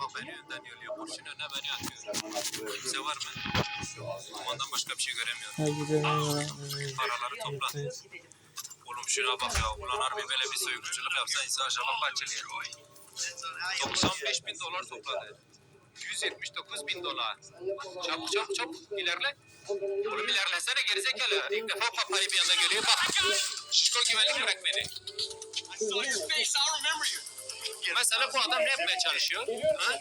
Bak beni önden yoluyor. Kurşun önüne beni atıyor. Kimse var mı? Ondan başka bir şey göremiyorum. Hadi gidelim. Paraları topla. Oğlum şuna bak ya. Ulan harbi böyle bir soygunculuk yapsa insan yıl yer? 95 bin dolar topladı. 179 bin dolar. Çabuk çabuk çabuk ilerle. Oğlum ilerlesene gerizekalı. İlk defa papayı bir anda görüyor. Bak. Şişko güvenlik bırak beni. Mesela bu adam ne yapmaya çalışıyor? Ha?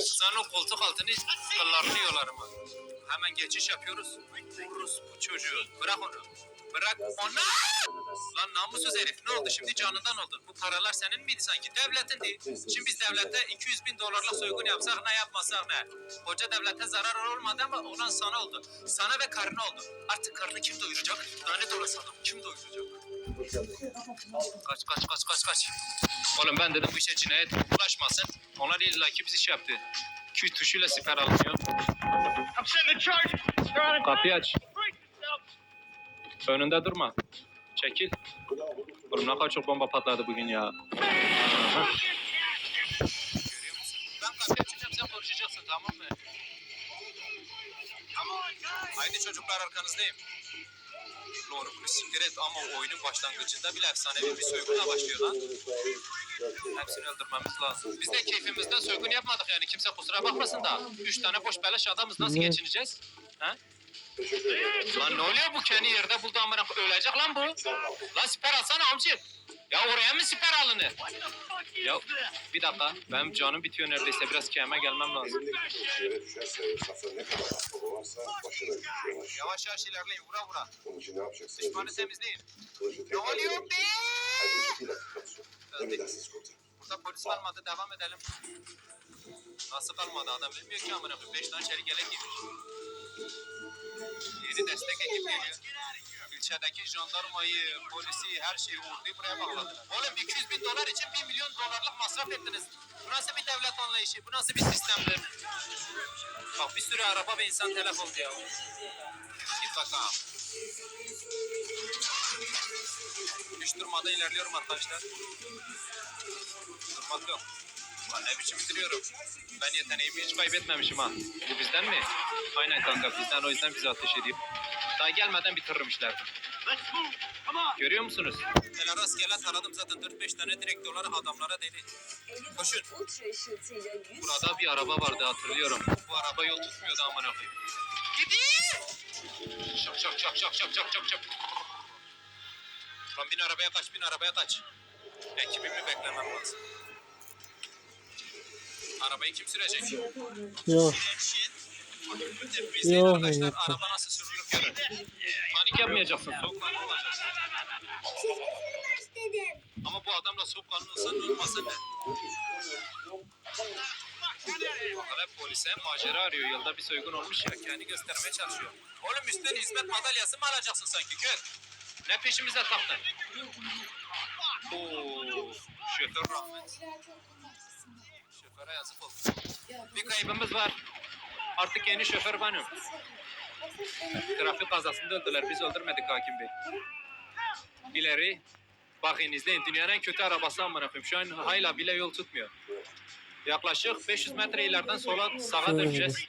Sen o koltuk altını kıllarını yolarım. Hemen geçiş yapıyoruz. Vururuz bu çocuğu. Bırak onu. Bırak onu. Lan namussuz herif ne oldu şimdi canından oldun. Bu paralar senin miydi sanki? Devletindi. Şimdi biz devlete 200 bin dolarlık soygun yapsak ne yapmasak ne? Koca devlete zarar olmadı ama olan sana oldu. Sana ve karına oldu. Artık karını kim doyuracak? Lanet olası kim doyuracak? Kaç kaç kaç kaç kaç. Oğlum ben dedim bu işe cinayet ulaşmasın. Onlar illa ki bizi şey yaptı. Q tuşuyla siper alınıyor. Kapıyı aç. Önünde durma. Çekil. Oğlum ne kadar çok bomba patladı bugün ya. Tamam mı? Haydi çocuklar arkanızdayım. Doğru bunu siktir ama oyunun başlangıcında bile efsanevi bir soygunla başlıyor lan. Hepsini öldürmemiz lazım. Biz de keyfimizden soygun yapmadık yani kimse kusura bakmasın da. Üç tane boş beleş adamız nasıl Ne? geçineceğiz? Ha? Lan ne oluyor bu kendi yerde buldu amına ölecek lan bu. Lan siper alsana amcık. Ya oraya mı siper alınır? Ya bir dakika benim canım bitiyor neredeyse biraz keyime gelmem lazım. Yavaş yavaş ilerleyin vura vura. Onun için ne? Düşmanı temizleyin. Ne oluyor be? Burada polis kalmadı devam edelim. Nasıl kalmadı adam bilmiyor ki amına koyayım. Beş tane çelik yelek giymiş. Yeni destek ekip geliyor. İlçedeki jandarmayı, polisi, her şeyi orduyu buraya bağladılar. Oğlum 200 bin dolar için 1 milyon dolarlık masraf ettiniz. Bu nasıl bir devlet anlayışı? Bu nasıl bir sistemdir? Bak bir sürü araba ve insan telef oldu ya. Git bakalım. Hiç durmadan ilerliyorum arkadaşlar. Durmak yok. Lan ne biçim bitiriyorum. Ben yeteneğimi hiç kaybetmemişim ha. Bu bizden mi? Aynen kanka bizden o yüzden bize ateş ediyor. Daha gelmeden bitiririm on. Görüyor musunuz? El rastgele taradım zaten 4-5 tane direktörleri adamlara dedi. Koşun. Burada bir araba vardı hatırlıyorum. Bu araba yol tutmuyordu amına koyayım. Gidiyor. Şak şak şak şak şak şak şak şak. Lan bin arabaya kaç bin arabaya kaç. Ekibimi beklemem lazım. Arabayı kim sürecek? Yok. Yok, arkadaşlar yok. araba nasıl sürülür. Panik yapmayacaksın soğukkanlı olacaksın. Ama bu adamla soğukkanlı olsan ne olmasa ne? Hala polise macera arıyor. Yolda bir soygun olmuş ya. Kendi göstermeye çalışıyor. Oğlum üstten hizmet madalyası mı alacaksın sanki kör? Ne peşimize taktın? Oo, şoför rahmet. Şoföre yazık oldu. Bir kaybımız var. Artık yeni şoför benim. Trafik kazasında öldüler. Biz öldürmedik hakim bey. İleri. Bakın izleyin. Dünyanın en kötü arabası amına koyayım. Şu an hala bile yol tutmuyor. Yaklaşık 500 metre ileriden sola sağa döneceğiz.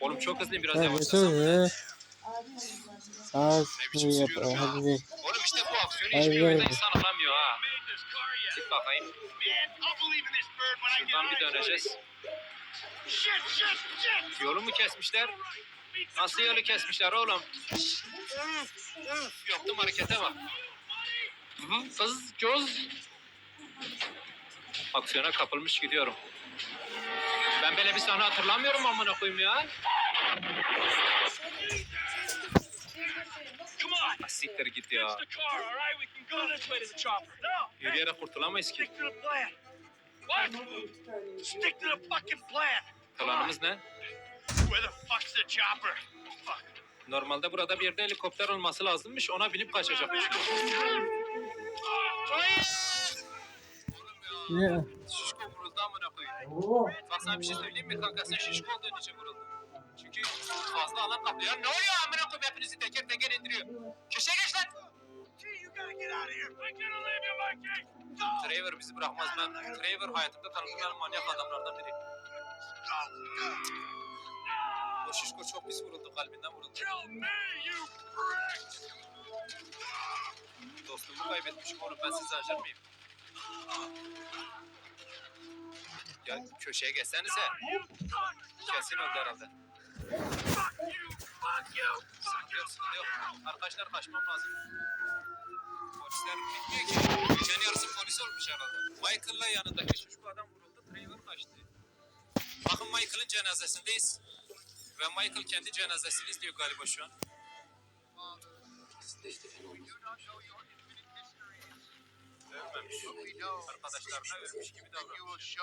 Oğlum çok hızlıyım biraz yavaşlasam. Az Ne biçim yap. gidelim. Oğlum işte bu aksiyonu hiçbir gidelim. insan alamıyor ha. Git bakayım. Şuradan bir döneceğiz. Yolu mu kesmişler? Nasıl yolu kesmişler oğlum? Yaptım harekete bak. Kız göz. Aksiyona kapılmış gidiyorum. Ben böyle bir sahne hatırlamıyorum amına koyayım ya. Ah, Siktir git ya. Yürüyerek kurtulamayız ki. What? Stick to the fucking plan. Planımız ne? Where the fuck's the chopper? Fuck. Normalde burada bir yerde helikopter olması lazımmış. Ona binip kaçacakmış. Ne? Şişko vuruldu amına koyayım. Bak sana bir şey söyleyeyim mi kanka sen şişko olduğun için vuruldun. Çünkü fazla alan kaplıyor. Ne oluyor amına koyayım hepinizi teker teker indiriyor. Köşeye Trevor bizi bırakmaz. Ben Trevor hayatımda tanıdığım manyak adamlardan biri. O şişko çok pis vuruldu. Kalbinden vuruldu. Dostumu kaybetmişim oğlum. Ben sizi acır mıyım? Ya köşeye geçsenize. Kesin öldü herhalde. Arkadaşlar kaçmam lazım. Polisler bitmiyor ki. Geçen yarısı polis olmuş herhalde. Michael'la yanındaki şişko adam vuruldu. Trevor kaçtı. Bakın Michael'ın cenazesindeyiz. Ve Michael kendi cenazesini izliyor galiba şu an. Arkadaşlarına ölmüş gibi davranmış.